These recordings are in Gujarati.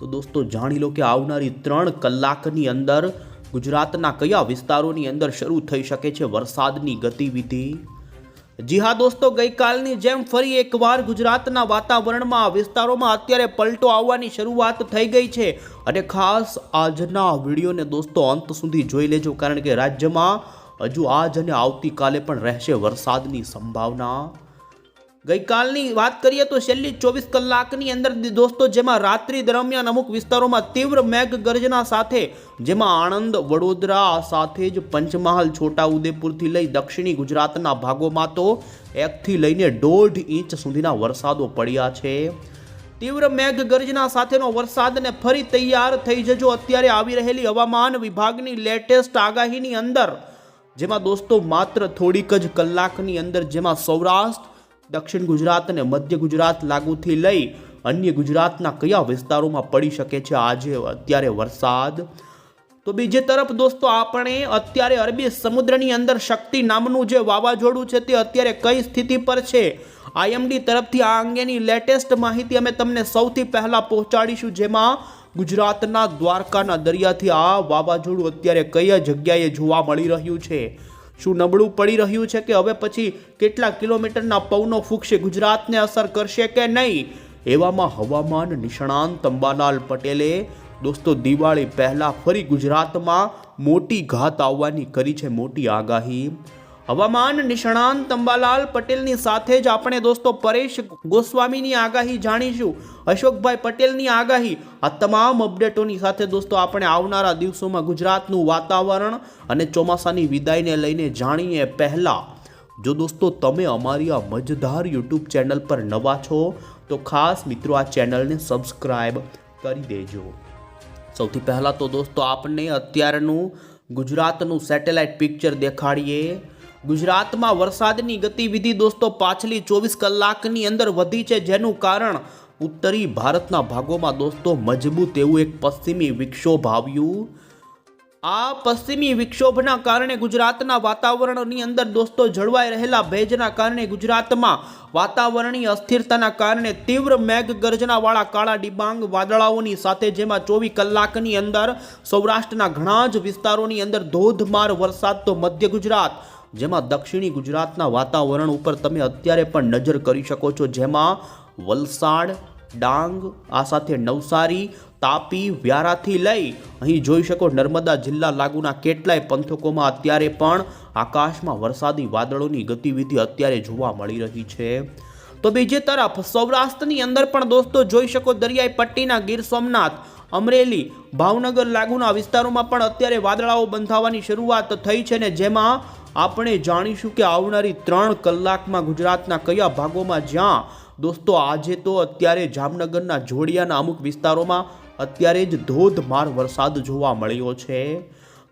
તો દોસ્તો જાણી લો કે આવનારી ત્રણ કલાકની અંદર ગુજરાતના કયા વિસ્તારોની અંદર શરૂ થઈ શકે છે વરસાદની ગતિવિધિ? જી હા દોસ્તો, ગઈકાલની જેમ ફરી એકવાર ગુજરાતના વાતાવરણમાં વિસ્તારોમાં અત્યારે પલટો આવવાની શરૂઆત થઈ ગઈ છે. અને ખાસ આજના વિડીયોને દોસ્તો અંત સુધી જોઈ લેજો કારણ કે રાજ્યમાં હજુ આજ અને આવતીકાલે પણ રહેશે વરસાદની સંભાવના. ગઈકાલની વાત કરીએ તો છેલ્લી ચોવીસ કલાકની અંદર દોસ્તો, જેમાં રાત્રિ દરમિયાન અમુક વિસ્તારોમાં તીવ્ર મેઘગર્જના સાથે, જેમાં આણંદ, વડોદરા સાથે જ પંચમહાલ, છોટાઉદેપુરથી લઈ દક્ષિણી ગુજરાતના ભાગોમાં તો એકથી લઈને દોઢ ઇંચ સુધીના વરસાદો પડ્યા છે. તીવ્ર મેઘગર્જના સાથેનો વરસાદને ફરી તૈયાર થઈ જજો. અત્યારે આવી રહેલી હવામાન વિભાગની લેટેસ્ટ આગાહીની અંદર, જેમાં દોસ્તો, માત્ર થોડીક જ કલાકની અંદર જેમાં સૌરાષ્ટ્ર દક્ષિણ ગુજરાત અને મધ્ય ગુજરાત લાગુથી લઈ અન્ય ગુજરાતના કયા વિસ્તારોમાં પડી શકે છે આજે અત્યારે વરસાદ? તો બીજી તરફ દોસ્તો, આપણે અત્યારે અરબી સમુદ્રની અંદર શક્તિ નામનું જે વાવાઝોડું છે તે અત્યારે કઈ સ્થિતિ પર છે? આઈએમડી તરફથી આ અંગેની લેટેસ્ટ માહિતી અમે તમને સૌથી પહેલાં પહોંચાડીશું, જેમાં ગુજરાતના દ્વારકાના દરિયાથી આ વાવાઝોડું અત્યારે કઈ જગ્યાએ જોવા મળી રહ્યું છે? શું નબળું પડી રહ્યું છે કે હવે પછી કેટલા કિલોમીટરના પવનો ફૂંકશે? ગુજરાતને અસર કરશે કે નહીં? એવામાં હવામાન નિષ્ણાંત અંબાલાલ પટેલે, દોસ્તો, દિવાળી પહેલાં ફરી ગુજરાતમાં મોટી ઘાત આવવાની કરી છે મોટી આગાહી. હવામાન નિષ્ણાંત અંબાલાલ પટેલની સાથે જ આપણે દોસ્તો પરેશ ગોસ્વામીની આગાહી જાણીશું. અશોકભાઈ પટેલની આગાહી. આ તમામ અપડેટોની સાથે દોસ્તો આપણે આવનારા દિવસોમાં ગુજરાતનું વાતાવરણ અને ચોમાસાની વિદાયને લઈને જાણીએ પહેલાં. જો દોસ્તો તમે અમારી આ મજધાર યુટ્યુબ ચેનલ પર નવા છો, તો ખાસ મિત્રો આ ચેનલને સબસ્ક્રાઈબ કરી દેજો. સૌથી પહેલાં તો દોસ્તો આપને અત્યારનું ગુજરાતનું સેટેલાઇટ પિક્ચર દેખાડીએ. ગુજરાતમાં વરસાદની ગતિવિધિ દોસ્તો પાછલી ચોવીસ કલાકની અંદર વધી છે જેનું કારણ ઉત્તરી ભારતના ભાગોમાં દોસ્તો મજબૂત એવું એક પશ્ચિમી વિક્ષોભ આવ્યું. આ પશ્ચિમી વિક્ષોભના કારણે ગુજરાતના વાતાવરણની અંદર દોસ્તો જળવાઈ રહેલા ભેજના કારણે ગુજરાતમાં વાતાવરણીય અસ્થિરતાના કારણે તીવ્ર મેઘ ગર્જનાવાળા કાળા ડિબાંગ વાદળાઓની સાથે જેમાં ચોવીસ કલાકની અંદર સૌરાષ્ટ્રના ઘણા જ વિસ્તારોની અંદર ધોધમાર વરસાદ તો મધ્ય ગુજરાત જેમાં દક્ષિણી ગુજરાતના વાતાવરણ ઉપર તમે અત્યારે પણ નજર કરી શકો છો. જેમાં વલસાડ, ડાંગ, આ સાથે નવસારી, તાપી, વ્યારાથી લઈ અહીં જોઈ શકો નર્મદા જિલ્લા લાગુના કેટલાય પંથકોમાં અત્યારે પણ આકાશમાં વરસાદી વાદળોની ગતિવિધિ અત્યારે જોવા મળી રહી છે. તો બીજી તરફ સૌરાષ્ટ્રની અંદર પણ દોસ્તો જોઈ શકો દરિયાઈ પટ્ટીના ગીર સોમનાથ, અમરેલી, ભાવનગર લાગુના વિસ્તારોમાં પણ અત્યારે વાદળાઓ બંધાવવાની શરૂઆત થઈ છે ને જેમાં આપણે જાણીશું કે આવનારી ત્રણ કલાકમાં ગુજરાતના કયા ભાગોમાં જ્યાં, દોસ્તો, આજે તો અત્યારે જામનગરના જોડિયાના અમુક વિસ્તારોમાં અત્યારે જ ધોધમાર વરસાદ જોવા મળ્યો છે.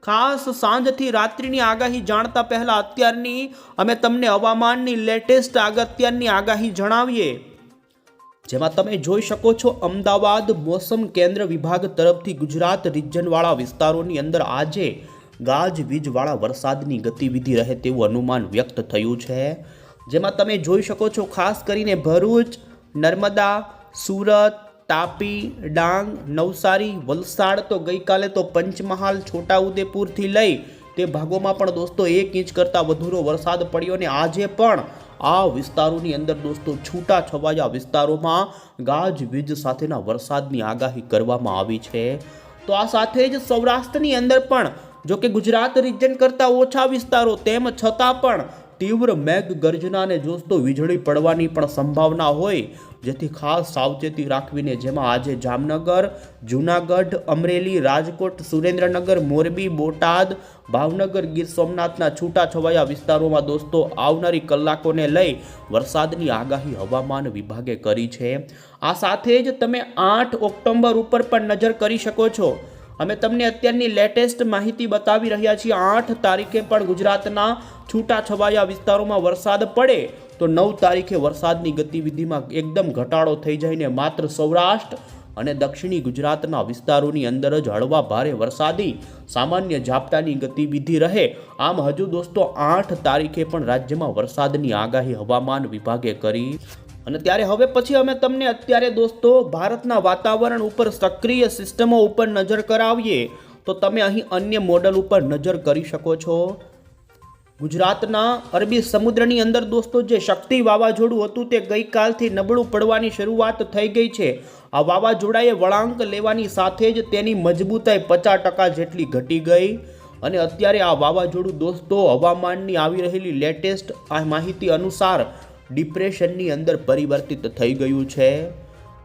ખાસ સાંજથી રાત્રિની આગાહી જાણતા પહેલાં અત્યારની, અમે તમને હવામાનની લેટેસ્ટ અગત્યની આગાહી જણાવીએ. જેમાં તમે જોઈ શકો છો, અમદાવાદ મોસમ કેન્દ્ર વિભાગ તરફથી ગુજરાત રિજનવાળા વિસ્તારોની અંદર આજે ગાજવીજવાળા વરસાદની ગતિવિધિ રહે તેવું અનુમાન વ્યક્ત થયું છે. જેમાં તમે જોઈ શકો છો, ખાસ કરીને ભરૂચ, નર્મદા, સુરત, તાપી, ડાંગ, નવસારી, વલસાડ તો ગઈકાલે તો પંચમહાલ, છોટાઉદેપુરથી લઈ તે ભાગોમાં પણ દોસ્તો એક ઇંચ કરતાં વધુનો વરસાદ પડ્યો ને આજે પણ આ વિસ્તારોની અંદર દોસ્તો છૂટા છવાયા વિસ્તારોમાં ગાજવીજ સાથેના વરસાદની આગાહી કરવામાં આવી છે. તો આ સાથે જ સૌરાષ્ટ્રની અંદર પણ જો કે ગુજરાત રિજન કરતાં ઓછા વિસ્તારો તેમ છતાં પણ તીવ્ર મેઘ ગર્જનાને અને વીજળી પડવાની પણ સંભાવના હોય, જેથી ખાસ સાવચેતી રાખવીને જેમાં આજે જામનગર, જૂનાગઢ, અમરેલી, રાજકોટ, સુરેન્દ્રનગર, મોરબી, બોટાદ, ભાવનગર, ગીર સોમનાથના છૂટાછવાયા વિસ્તારોમાં દોસ્તો આવનારી કલાકોને લઈ વરસાદની આગાહી હવામાન વિભાગે કરી છે. આ સાથે જ તમે આઠ ઓક્ટોબર ઉપર પણ નજર કરી શકો છો. અમે તમને અત્યારની લેટેસ્ટ માહિતી બતાવી રહ્યા છીએ. આઠ તારીખે પણ ગુજરાતના છૂટાછવાયા વિસ્તારોમાં વરસાદ પડે તો નવ તારીખે વરસાદની ગતિવિધિમાં એકદમ ઘટાડો થઈ જઈને માત્ર સૌરાષ્ટ્ર અને દક્ષિણી ગુજરાતના વિસ્તારોની અંદર જ હળવા ભારે વરસાદી સામાન્ય ઝાપટાની ગતિવિધિ રહે. આમ હજુ દોસ્તો, આઠ તારીખે પણ રાજ્યમાં વરસાદની આગાહી હવામાન વિભાગે કરી અને ત્યારે હવે પછી અમે તમને અત્યારે દોસ્તો ભારતના વાતાવરણ ઉપર સક્રિય સિસ્ટમો ઉપર નજર કરાવીએ, તો તમે અહીં અન્ય મોડલ ઉપર નજર કરી શકો છો. ગુજરાતના અરબી સમુદ્રની અંદર દોસ્તો જે શક્તિ વાવાઝોડું હતું તે ગઈકાલથી નબળું પડવાની શરૂઆત થઈ ગઈ છે. આ વાવાઝોડાએ વળાંક લેવાની સાથે જ તેની મજબૂતાઈ પચાસ ટકા જેટલી ઘટી ગઈ. અને અત્યારે આ વાવાઝોડું દોસ્તો હવામાનની આવી રહેલી લેટેસ્ટ આ માહિતી અનુસાર ડિપ્રેશનની અંદર પરિવર્તિત થઈ ગયું છે.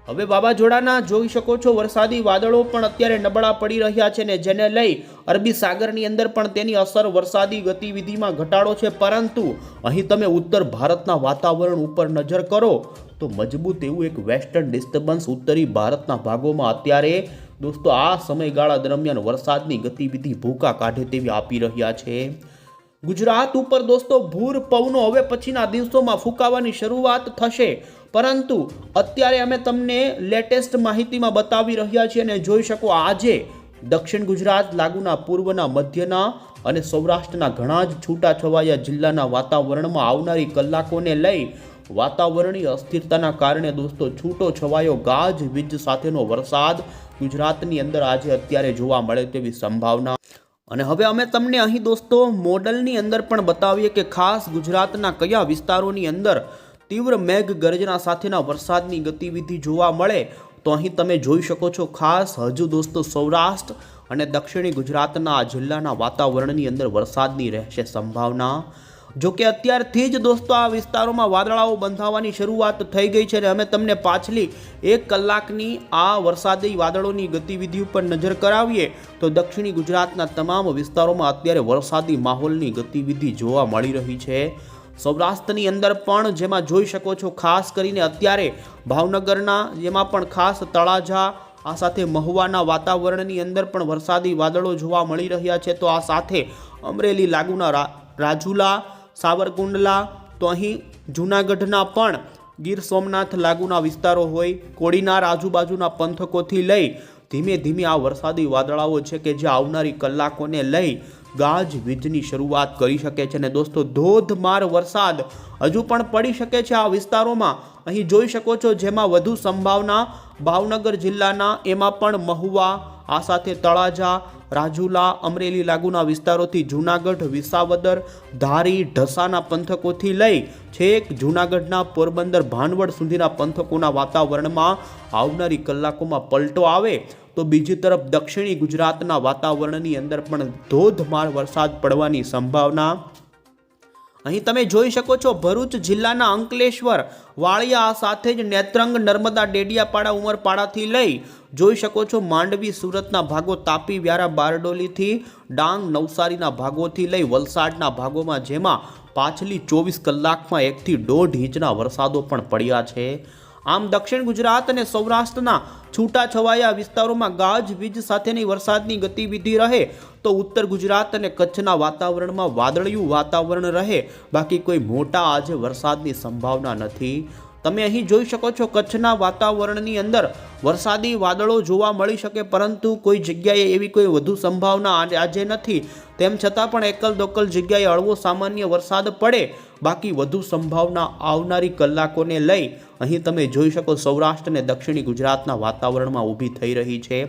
હવે વાવાઝોડાના જોઈ શકો છો, વરસાદી વાદળો પણ અત્યારે નબળા પડી રહ્યા છે ને જેને લઈ અરબી સાગરની અંદર પણ તેની અસર વરસાદી ગતિવિધિમાં ઘટાડો છે. પરંતુ અહીં તમે ઉત્તર ભારતના વાતાવરણ ઉપર નજર કરો તો મજબૂત એવું એક વેસ્ટર્ન ડિસ્ટર્બન્સ ઉત્તરી ભારતના ભાગોમાં અત્યારે દોસ્તો આ સમયગાળા દરમિયાન વરસાદની ગતિવિધિ ભૂકા કાઢે તેવી આપી રહ્યા છે. ગુજરાત ઉપર દોસ્તો ભૂર પવનો હવે પછીના દિવસોમાં ફૂંકાવાની શરૂઆત થશે. પરંતુ અત્યારે અમે તમને લેટેસ્ટ માહિતીમાં બતાવી રહ્યા છીએ અને જોઈ શકો આજે દક્ષિણ ગુજરાત લાગુના પૂર્વના, મધ્યના અને સૌરાષ્ટ્રના ઘણા જ છૂટાછવાયા જિલ્લાના વાતાવરણમાં આવનારી કલાકોને લઈ વાતાવરણીય અસ્થિરતાના કારણે દોસ્તો છૂટો છવાયો ગાજ વીજ સાથેનો વરસાદ ગુજરાતની અંદર આજે અત્યારે જોવા મળે તેવી સંભાવના અને હવે અમે તમને અહીં દોસ્તો મોડલની અંદર પણ બતાવીએ કે ખાસ ગુજરાતના કયા વિસ્તારોની અંદર તીવ્ર મેઘ ગર્જના સાથેના વરસાદની ગતિવિધિ જોવા મળે તો અહીં તમે જોઈ શકો છો ખાસ હજુ દોસ્તો સૌરાષ્ટ્ર અને દક્ષિણી ગુજરાતના આ જિલ્લાના વાતાવરણની અંદર વરસાદની રહેશે સંભાવના. જો કે અત્યારથી જ દોસ્તો આ વિસ્તારોમાં વાદળાઓ બંધાવાની શરૂઆત થઈ ગઈ છે અને અમે તમને પાછલી એક કલાકની આ વરસાદી વાદળોની ગતિવિધિ ઉપર નજર કરાવીએ, તો દક્ષિણી ગુજરાતના તમામ વિસ્તારોમાં અત્યારે વરસાદી માહોલની ગતિવિધિ જોવા મળી રહી છે. સૌરાષ્ટ્રની અંદર પણ જેમાં જોઈ શકો છો, ખાસ કરીને અત્યારે ભાવનગરના જેમાં પણ ખાસ તળાજા, આ સાથે મહુવાના વાતાવરણની અંદર પણ વરસાદી વાદળો જોવા મળી રહ્યા છે. તો આ સાથે અમરેલી, લાગુના રાજુલા સાવરકુંડલા, તો અહીં જૂનાગઢના પણ ગીર સોમનાથ લાગુના વિસ્તારો હોય, કોડીનાર આજુબાજુના પંથકોથી લઈ ધીમે ધીમે આ વરસાદી વાદળાઓ છે કે જે આવનારી કલાકોને લઈ ગાજ વીજની શરૂઆત કરી શકે છે અને દોસ્તો, ધોધમાર વરસાદ હજુ પણ પડી શકે છે આ વિસ્તારોમાં. અહીં જોઈ શકો છો જેમાં વધુ સંભાવના ભાવનગર જિલ્લાના, એમાં પણ મહુવા, આ સાથે તળાજા, રાજુલા, અમરેલી લાગુના વિસ્તારોથી જૂનાગઢ, વિસાવદર, ધારી, ઢસાના પંથકોથી લઈ છેક જૂનાગઢના પોરબંદર, ભાનવડ સુધીના પંથકોના વાતાવરણમાં આવનારી કલાકોમાં પલટો આવે. તો બીજી તરફ દક્ષિણી ગુજરાતના વાતાવરણની અંદર પણ ધોધમાર વરસાદ પડવાની સંભાવના. અહીં તમે જોઈ શકો છો ભરૂચ જિલ્લાના અંકલેશ્વર, વાળિયા સાથે જ નેત્રંગ નર્મદા ડેડિયાપાડા ઉમરપાડાથી લઈ જોઈ શકો છો માંડવી સુરતના ભાગો, તાપી, વ્યારા, બારડોલીથી ડાંગ, નવસારીના ભાગોથી લઈ વલસાડના ભાગોમાં જેમાં પાછલી ચોવીસ કલાકમાં એકથી દોઢ ઇંચના વરસાદો પણ પડ્યા છે. આમ દક્ષિણ ગુજરાત અને સૌરાષ્ટ્રના છૂટાછવાયા વિસ્તારોમાં ગાજ, વીજ સાથેની વરસાદની ગતિવિધિ રહે તો ઉત્તર ગુજરાત અને કચ્છના વાતાવરણમાં વાદળિયું વાતાવરણ રહે. બાકી કોઈ મોટા આજે વરસાદની સંભાવના નથી. તમે અહીં જોઈ શકો છો કચ્છના વાતાવરણની અંદર વરસાદી વાદળો જોવા મળી શકે, પરંતુ કોઈ જગ્યાએ એવી કોઈ વધુ સંભાવના આજે નથી. તેમ છતાં પણ એકલ દોકલ જગ્યાએ હળવો સામાન્ય વરસાદ પડે બાકી વધુ સંભાવના આવનારી કલાકોને લઈ અહીં તમે જોઈ શકો સૌરાષ્ટ્ર અને દક્ષિણી ગુજરાતના વાતાવરણમાં ઊભી થઈ રહી છે.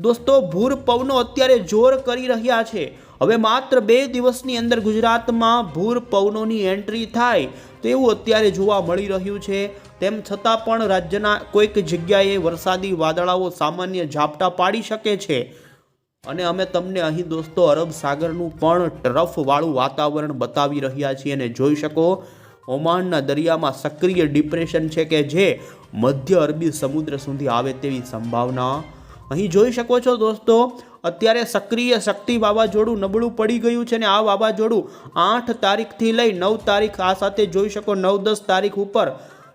દોસ્તો, ભૂર પવનો અત્યારે જોર કરી રહ્યા છે. હવે માત્ર બે દિવસની અંદર ગુજરાતમાં ભૂર પવનોની એન્ટ્રી થાય તેવું અત્યારે જોવા મળી રહ્યું છે. તેમ છતાં પણ રાજ્યના કોઈક જગ્યાએ વરસાદી વાદળાઓ સામાન્ય ઝાપટા પાડી શકે છે. અને અમે તમને અહીં દોસ્તો અરબ સાગરનું પણ ટરફવાળું વાતાવરણ બતાવી રહ્યા છીએ અને જોઈ શકો, ઓમાનના દરિયામાં સક્રિય ડિપ્રેશન છે કે જે મધ્ય અરબી સમુદ્ર સુધી આવે તેવી સંભાવના. અહીં જોઈ શકો છો દોસ્તો, અત્યારે સક્રિય શક્તિ વાવાઝોડું નબળું પડી ગયું છે ને આ વાવાઝોડું આઠ તારીખથી લઈ નવ તારીખ આ સાથે જોઈ શકો નવ દસ તારીખ ઉપર.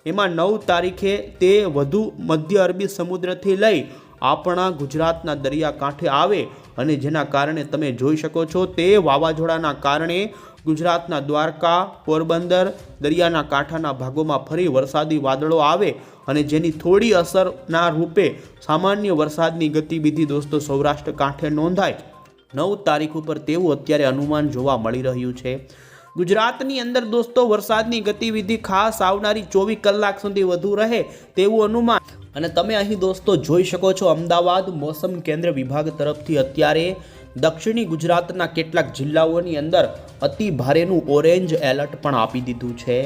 એમાં નવ તારીખે તે વધુ મધ્ય અરબી સમુદ્રથી લઈ આપણા ગુજરાતના દરિયાકાંઠે આવે અને જેના કારણે તમે જોઈ શકો છો તે વાવાઝોડાના કારણે ગુજરાતના દ્વારકા, પોરબંદર, દરિયાના કાંઠાના ભાગોમાં ફરી વરસાદી વાદળો આવે અને જેની થોડી અસરના રૂપે સામાન્ય વરસાદની ગતિવિધિ દોસ્તો સૌરાષ્ટ્ર કાંઠે નોંધાય. નવ તારીખ ઉપર તેવું અત્યારે અનુમાન જોવા મળી રહ્યું છે. ગુજરાતની અંદર દોસ્તો વરસાદની ગતિવિધિ ખાસ આવનારી ચોવીસ કલાક સુધી વધુ રહે તેવું અનુમાન અને તમે અહીં દોસ્તો જોઈ શકો છો અમદાવાદ મોસમ કેન્દ્ર વિભાગ તરફથી અત્યારે દક્ષિણી ગુજરાતના કેટલાક જિલ્લાઓની અંદર અતિ ભારેનું ઓરેન્જ એલર્ટ પણ આપી દીધું છે.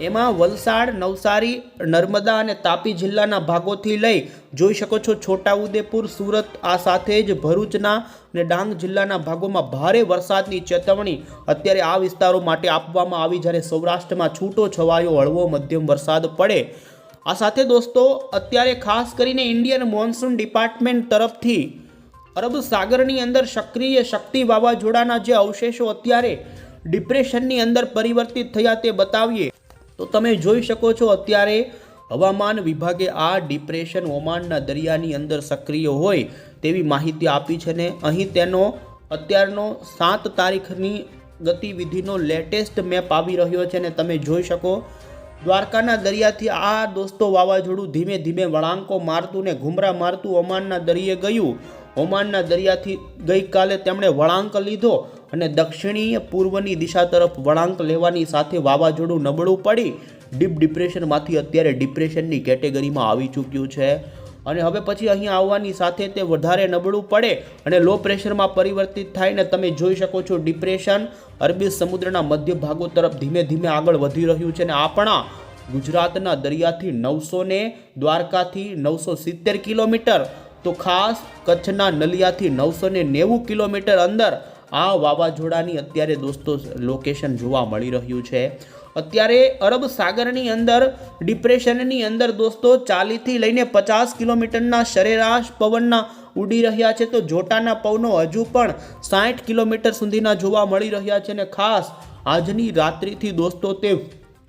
એમાં વલસાડ, નવસારી, નર્મદા અને તાપી જિલ્લાના ભાગોથી લઈ જોઈ શકો છો છોટાઉદેપુર સુરત, આ સાથે જ ભરૂચના અને ડાંગ જિલ્લાના ભાગોમાં ભારે વરસાદની ચેતવણી અત્યારે આ વિસ્તારો માટે આપવામાં આવી જ્યારે સૌરાષ્ટ્રમાં છૂટો છવાયો હળવો મધ્યમ વરસાદ પડે આ સાથે દોસ્તો, અત્યારે ખાસ કરીને ઇન્ડિયન મોન્સૂન ડિપાર્ટમેન્ટ તરફથી અરબ સાગરની અંદર સક્રિય શક્તિ વાવાઝોડાના જે અવશેષો અત્યારે ડિપ્રેશનની અંદર પરિવર્તિત થયા તે બતાવીએ. તો તમે જોઈ શકો છો અત્યારે હવામાન વિભાગે આ ડિપ્રેશન ઓમાનના દરિયાની અંદર સક્રિય હોય તેવી માહિતી આપી છે ને અહીં તેનો અત્યારનો સાત તારીખની ગતિવિધિનો લેટેસ્ટ મેપ આવી રહ્યો છે ને તમે જોઈ શકો દ્વારકાના દરિયાથી આ દોસ્તો વાવાઝોડું ધીમે ધીમે વળાંકો મારતું ને ઘુમરા મારતું ઓમાનના દરિયે ગયું. ઓમાનના દરિયાથી ગઈકાલે તેમણે વળાંક લીધો અને દક્ષિણીય પૂર્વની દિશા તરફ વળાંક લેવાની સાથે વાવાઝોડું નબળું પડી. ડીપ ડિપ્રેશનમાંથી અત્યારે ડિપ્રેશનની કેટેગરીમાં આવી ચૂક્યું છે. અને હવે પછી અહીં આવવાની સાથે તે વધારે નબળું પડે અને લો પ્રેશરમાં પરિવર્તિત થાય ને તમે જોઈ શકો છો ડિપ્રેશન અરબી સમુદ્રના મધ્ય ભાગો તરફ ધીમે ધીમે આગળ વધી રહ્યું છે ને આપણા ગુજરાતના દરિયાથી નવસો ને દ્વારકાથી નવસો સિત્તેર કિલોમીટર. તો ખાસ કચ્છના નલિયાથી નવસો ને નેવું કિલોમીટર અંદર આ વાવાઝોડાની અત્યારે દોસ્તો લોકેશન જોવા મળી રહ્યું છે. અત્યારે અરબ સાગરની અંદર, ડિપ્રેશનની અંદર દોસ્તો ચાલીસથી લઈને પચાસ કિલોમીટરના સરેરાશ પવનના ઉડી રહ્યા છે. તો જોટાના પવનો હજુ પણ સાઠ કિલોમીટર સુધીના જોવા મળી રહ્યા છે અને ખાસ આજની રાત્રિથી દોસ્તો તે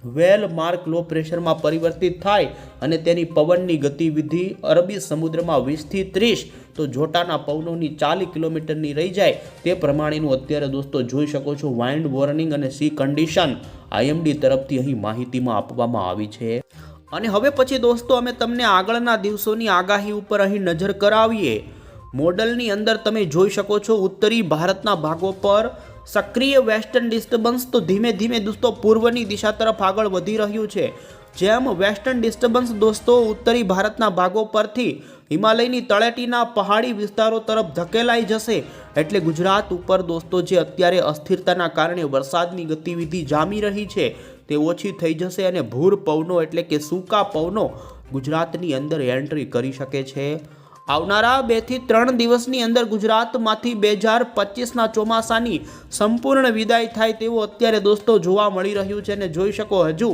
વેલ માર્ક લો પ્રેશરમાં પરિવર્તિત થાય અને તેની પવનની ગતિવિધિ અરબી સમુદ્રમાં વીસથી ત્રીસ તો જોટાના પવનોની ચાલીસ કિલોમીટરની રહી જાય તે પ્રમાણેનું અત્યારે દોસ્તો જોઈ શકો છો વાઇન્ડ વોર્નિંગ અને સી કન્ડિશન આઈએમડી તરફથી અહીં માહિતીમાં આપવામાં આવી છે. અને હવે પછી દોસ્તો અમે તમને આગળના દિવસોની આગાહી ઉપર અહીં નજર કરાવીએ. મોડલની અંદર તમે જોઈ શકો છો ઉત્તરી ભારતના ભાગો પર સક્રિય વેસ્ટર્ન ડિસ્ટર્બન્સ તો ધીમે ધીમે દોસ્તો પૂર્વની દિશા તરફ આગળ વધી રહ્યું છે. જેમ વેસ્ટર્ન ડિસ્ટર્બન્સ દોસ્તો ઉત્તરી ભારતના ભાગો પરથી હિમાલયની તળેટીના પહાડી વિસ્તારો તરફ ધકેલાઈ જશે. એટલે ગુજરાત ઉપર દોસ્તો જે અત્યારે અસ્થિરતાના કારણે વરસાદની ગતિવિધિ જામી રહી છે તે ઓછી થઈ જશે અને ભૂર પવનો એટલે કે સૂકા પવનો ગુજરાતની અંદર એન્ટ્રી કરી શકે છે. આવનારા બેથી ત્રણ દિવસની અંદર ગુજરાતમાંથી બે હજાર પચીસના ચોમાસાની સંપૂર્ણ વિદાય થાય તેવું અત્યારે દોસ્તો જોવા મળી રહ્યું છે અને જોઈ શકો હજુ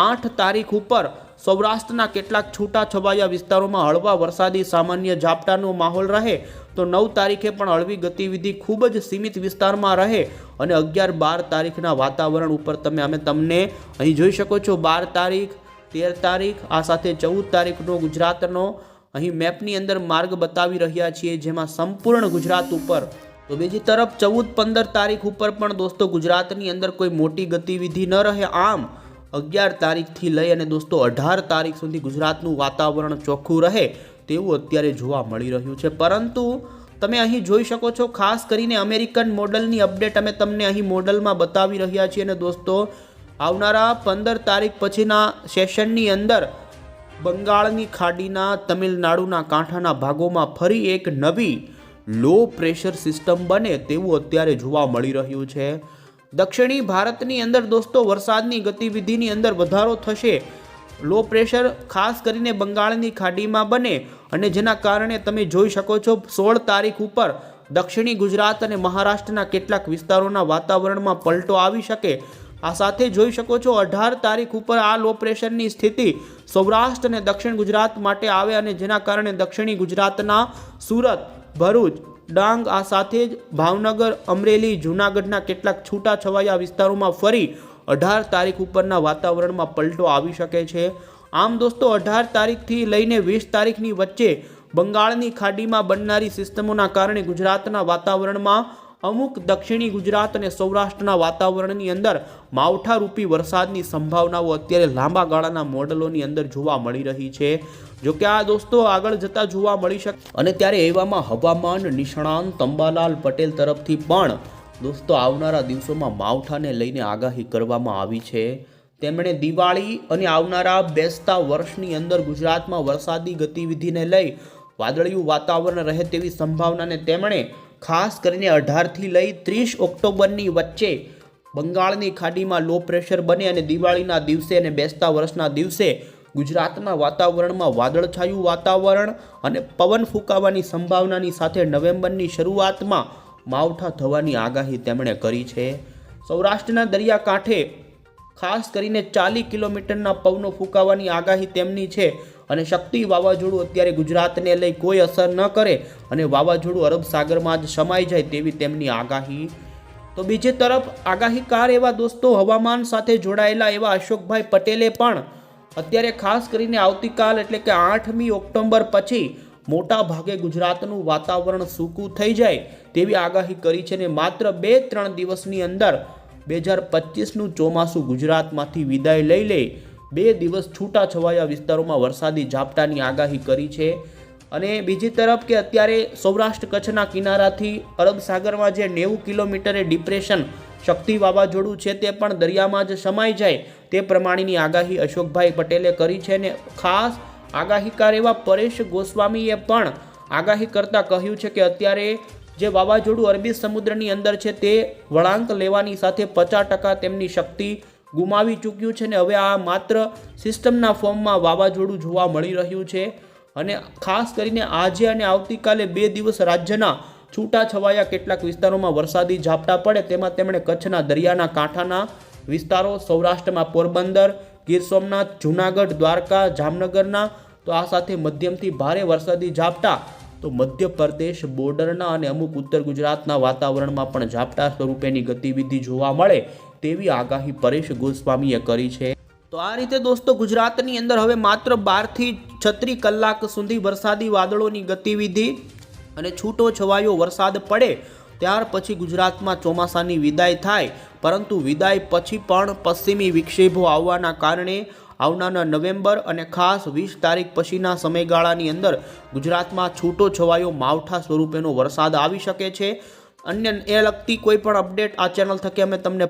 આઠ તારીખ ઉપર સૌરાષ્ટ્રના કેટલાક છૂટા છવાયા વિસ્તારોમાં હળવા વરસાદી સામાન્ય ઝાપટાનો માહોલ રહે તો નવ તારીખે પણ હળવી ગતિવિધિ ખૂબ જ સીમિત વિસ્તારમાં રહે અને અગિયાર બાર તારીખના વાતાવરણ ઉપર તમે અમે તમને અહીં જોઈ શકો છો. બાર તારીખ, તેર તારીખ, આ સાથે ચૌદ તારીખનો ગુજરાતનો અહીં મેપની અંદર માર્ગ બતાવી રહ્યા છીએ, જેમાં સંપૂર્ણ ગુજરાત ઉપર. તો બીજી તરફ ચૌદ પંદર તારીખ ઉપર પણ દોસ્તો ગુજરાતની અંદર કોઈ મોટી ગતિવિધિ ન રહે. આમ અગિયાર તારીખથી લઈ અને દોસ્તો અઢાર તારીખ સુધી ગુજરાતનું વાતાવરણ ચોખ્ખું રહે તેવું અત્યારે જોવા મળી રહ્યું છે. પરંતુ તમે અહીં જોઈ શકો છો, ખાસ કરીને અમેરિકન મોડલની અપડેટ અમે તમને અહીં મોડલમાં બતાવી રહ્યા છીએ. અને દોસ્તો, આવનારા પંદર તારીખ પછીના સેશનની અંદર બંગાળની ખાડીના તમિલનાડુના કાંઠાના ભાગોમાં ફરી એક નવી લો પ્રેશર સિસ્ટમ બને તેવું અત્યારે જોવા મળી રહ્યું છે. દક્ષિણી ભારતની અંદર દોસ્તો, વરસાદની ગતિવિધિની અંદર વધારો થશે. લો પ્રેશર ખાસ કરીને બંગાળની ખાડીમાં બને અને જેના કારણે તમે જોઈ શકો છો સોળ તારીખ ઉપર દક્ષિણી ગુજરાત અને મહારાષ્ટ્રના કેટલાક વિસ્તારોના વાતાવરણમાં પલટો આવી શકે આ સાથે જોઈ શકો છો અઢાર તારીખ ઉપર આ લો પ્રેશરની સ્થિતિ સૌરાષ્ટ્ર અને દક્ષિણ ગુજરાત માટે આવે અને જેના કારણે દક્ષિણી ગુજરાતના સુરત, ભરૂચ, ડાંગ, આ સાથે જ ભાવનગર, અમરેલી, જૂનાગઢના કેટલાક છૂટા છવાયા વિસ્તારોમાં ફરી અઢાર તારીખ ઉપરના વાતાવરણમાં પલટો આવી શકે છે. આમ દોસ્તો, અઢાર તારીખથી લઈને વીસ તારીખની વચ્ચે બંગાળની ખાડીમાં બનનારી સિસ્ટમોના કારણે ગુજરાતના વાતાવરણમાં અમુક દક્ષિણી ગુજરાત અને સૌરાષ્ટ્રના વાતાવરણની અંદર માવઠારૂપી વરસાદની સંભાવનાઓ અત્યારે લાંબા ગાળાના મોડલોની અંદર જોવા મળી રહી છે. જો કે આ દોસ્તો આગળ જતા જોવા મળી શકે, અને ત્યારે એવામાં હવામાન નિષ્ણાંત અંબાલાલ પટેલ તરફથી પણ દોસ્તો આવનારા દિવસોમાં માવઠાને લઈને આગાહી કરવામાં આવી છે. તેમણે દિવાળી અને આવનારા બેસતા વર્ષની અંદર ગુજરાતમાં વરસાદી ગતિવિધિને લઈ વાદળિયું વાતાવરણ રહે તેવી સંભાવનાને તેમણે ખાસ કરીને અઢારથી લઈ ત્રીસ ઓક્ટોબરની વચ્ચે બંગાળની ખાડીમાં લો પ્રેશર બને અને દિવાળીના દિવસે અને બેસતા વર્ષના દિવસે ગુજરાતના વાતાવરણમાં વાદળછાયું વાતાવરણ અને પવન ફૂંકાવાની સંભાવનાની સાથે નવેમ્બરની શરૂઆતમાં માવઠા થવાની આગાહી તેમણે કરી છે. સૌરાષ્ટ્રના દરિયાકાંઠે ખાસ કરીને ચાલીસ કિલોમીટરના પવનો ફૂંકાવાની આગાહી તેમની છે. અને શક્તિ વાવાઝોડું અત્યારે ગુજરાતને લઈ કોઈ અસર ન કરે અને વાવાઝોડું અરબ સાગરમાં જ સમાઈ જાય તેવી તેમની આગાહી. તો બીજી તરફ આગાહીકાર એવા દોસ્તો હવામાન સાથે જોડાયેલા એવા અશોકભાઈ પટેલે પણ અત્યારે ખાસ કરીને આવતીકાલ એટલે કે આઠમી ઓક્ટોબર પછી મોટા ભાગે ગુજરાતનું વાતાવરણ સૂકું થઈ જાય તેવી આગાહી કરી છે ને માત્ર બે ત્રણ દિવસની અંદર બે હજાર પચીસનું ચોમાસું ગુજરાતમાંથી વિદાય લઈ લે. બે દિવસ છૂટાછવાયા વિસ્તારોમાં વરસાદી ઝાપટાની આગાહી કરી છે. અને બીજી તરફ કે અત્યારે સૌરાષ્ટ્ર કચ્છના કિનારાથી અરબ સાગરમાં જે નેવું કિલોમીટરે ડિપ્રેશન શક્તિ વાવાઝોડું છે તે પણ દરિયામાં જ સમાઈ જાય તે પ્રમાણેની આગાહી અશોકભાઈ પટેલે કરી છે અને ખાસ આગાહીકાર એવા પરેશ ગોસ્વામીએ પણ આગાહી કરતાં કહ્યું છે કે અત્યારે જે વાવાઝોડું અરબી સમુદ્રની અંદર છે તે વળાંક લેવાની સાથે પચાસ ટકા તેમની શક્તિ ગુમાવી ચૂક્યું છે ને હવે આ માત્ર સિસ્ટમના ફોર્મમાં વાવાઝોડું જોવા મળી રહ્યું છે. અને ખાસ કરીને આજે અને આવતીકાલે બે દિવસ રાજ્યના છૂટા છવાયા કેટલાક વિસ્તારોમાં વરસાદી ઝાપટા પડે તેમાં તેમણે કચ્છના દરિયાના કાંઠાના વિસ્તારો, સૌરાષ્ટ્રમાં પોરબંદર, ગીર સોમનાથ, જૂનાગઢ, દ્વારકા, જામનગરના, તો આ સાથે મધ્યમથી ભારે વરસાદી ઝાપટા. તો મધ્યપ્રદેશ બોર્ડરના અને અમુક ઉત્તર ગુજરાતના વાતાવરણમાં પણ ઝાપટા સ્વરૂપેની ગતિવિધિ જોવા મળે તેવી આગાહી પરેશ ગોસ્વામીએ કરી છે. તો આ રીતે દોસ્તો ગુજરાતની અંદર હવે માત્ર બારથી છત્રીસ કલાક સુધી વરસાદી વાદળોની ગતિવિધિ અને છૂટો છવાયો વરસાદ પડે ત્યાર પછી ગુજરાતમાં ચોમાસાની વિદાય થાય. પરંતુ વિદાય પછી પણ પશ્ચિમી વિક્ષેપો આવવાના કારણે આવનારા નવેમ્બર અને ખાસ વીસ તારીખ પછીના સમયગાળાની અંદર ગુજરાતમાં છૂટો છવાયો માવઠા સ્વરૂપેનો વરસાદ આવી શકે છે. અન્ય એ લગતી કોઈ પણ અપડેટ આ ચેનલ થકી અમે તમને